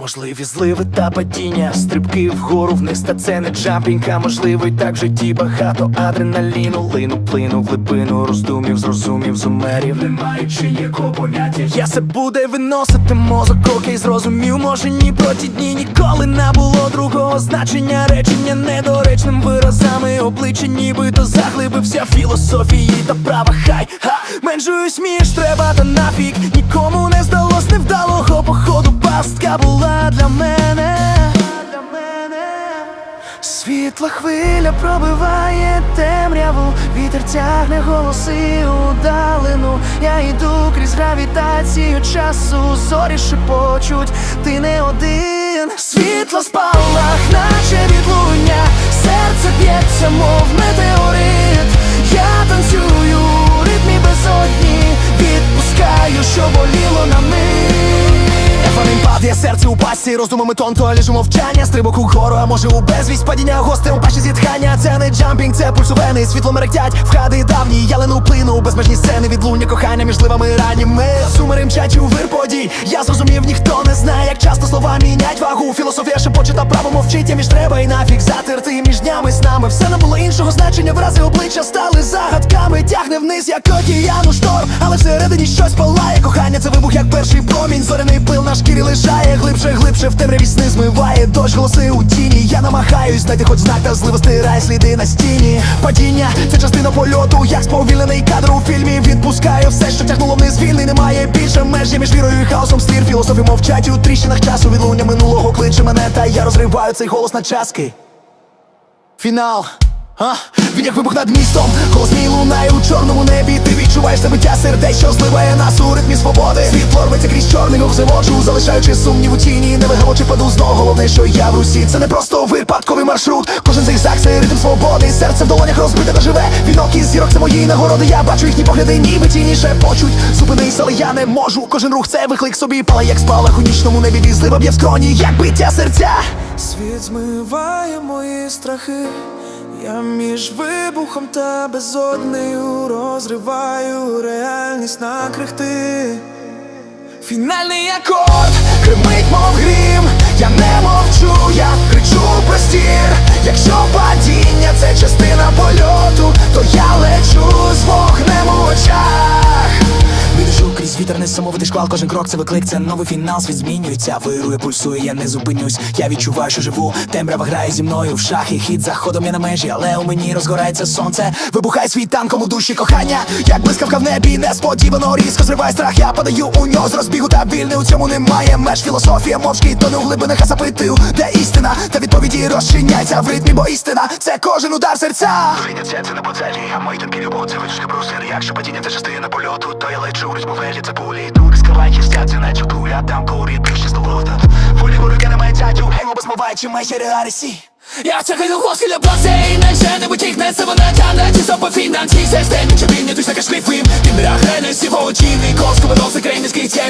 Можливі зливи та падіння, стрибки вгору вниз, та це не джампінг, а можливо й так в житті багато адреналіну, лину, плину, глибину, роздумів, зрозумів, зумерів, не маючи ніякого поняття. Я се буде виносити мозок, окей, зрозумів, може ні про ті дні ніколи не було другого значення, речення недоречним виразами, обличчя нібито заглибився філософії та права. Хай ха меншою смієш, треба та нафіг. Нікому не невдалого походу була для мене для мене Світла хвиля пробиває темряву, вітер тягне голоси у далину. Я йду крізь гравітацію часу, зорі шепочуть, ти не один. Світло спалах, наче відлуння, серце б'ється, мов метеорит. Я танцюю у ритмі безодні, відпускаю, що мить. Падає серце у пасті, роздумами тонко ліжу мовчання, стрибок угору, а може у безвість падіння госте у пащі зітхання. Це не джампінг, це пульсовений, світло мерехтять, входи давні, ялину плину, безмежні сцени, відлуння кохання між ливами ранніми. Сумери мчать у вир подій. Я зрозумів, ніхто не знає, як часто слова мінять вагу. Філософія шепоче та право мовчить, я між треба і нафіг затерти між днями снами. Все не було іншого значення, врази обличчя стали загадками. Тягне вниз, як океану шторм, але всередині щось палає. Кохання це вибух, як перший промінь. Зоряний пил на шкірі лежає, глибше, глибше в темряві сни змиває. Дощ голоси у тіні. Я намагаюсь знайти хоч знак та зливо стирає сліди на стіні. Падіння це частина польоту, як сповільнений кадр у фільмі. Відпускаю все, що тягнуло вниз вільний. Немає більше межі між вірою і хаосом слір. Філософи мовчать у тріщинах часу. Відлуння минулого кличе мене, та я розриваю цей голос на частки. Фінал. А? Він вибух над містом, голос мій лунає у чорному небі. Відчуваєш забиття сердець, що зливає нас у ритмі свободи. Світло рветься крізь чорний рух заводжу, залишаючи сумнів у тіні. Не вигавочи паду знову. Головне, що я в русі. Це не просто випадковий маршрут. Кожен зигзаг це ритм свободи. Серце в долонях розбите та живе. Вінок із зірок це мої нагороди. Я бачу їхні погляди, ніби тіні шепочуть. Зупинись, але я не можу. Кожен рух це виклик собі. Пала як спалах у нічному небі. Візлива б'є в скроні, як биття серця. Світ змиває мої страхи, я між вибухом та безоднею розриваю реальність на крихти. Фінальний акорд гримить, мов грім, я не мовчу, я кричу простір. Якщо падіння це частина польоту, то шквал, кожен крок це виклик, це новий фінал, світ змінюється, вирує, пульсує, я не зупинюсь. Я відчуваю, що живу, темрява грає зі мною в шахи, хід заходом я на межі, але у мені розгорається сонце. Вибухає свій танком у душі кохання, як блискавка в небі, несподівано різко зриває страх. Я падаю у нього з розбігу та вільний у цьому немає меж філософія мовчки, тоне у глибинах, а запитую, де істина, та відповіді розчиняється в ритмі, бо істина це кожен удар серця. Прийняття це не по целі, а мої тонкі любов це витяжка брусер Якщо падіння це частина польоту, то я лечу ритму велі, це пулі Тут скривай хистяться, наче куля, там курі, більше столота Волі вороги немає тятю, Геймо безмоваючи майже реалісі. Я чекаю гості для базей, не ще не витікне це вона тяне Ці по фінансій, системі, чи він не тусь коску, виноси крейницьких тємниць Наша бреться камерси, не жі, де світами смоля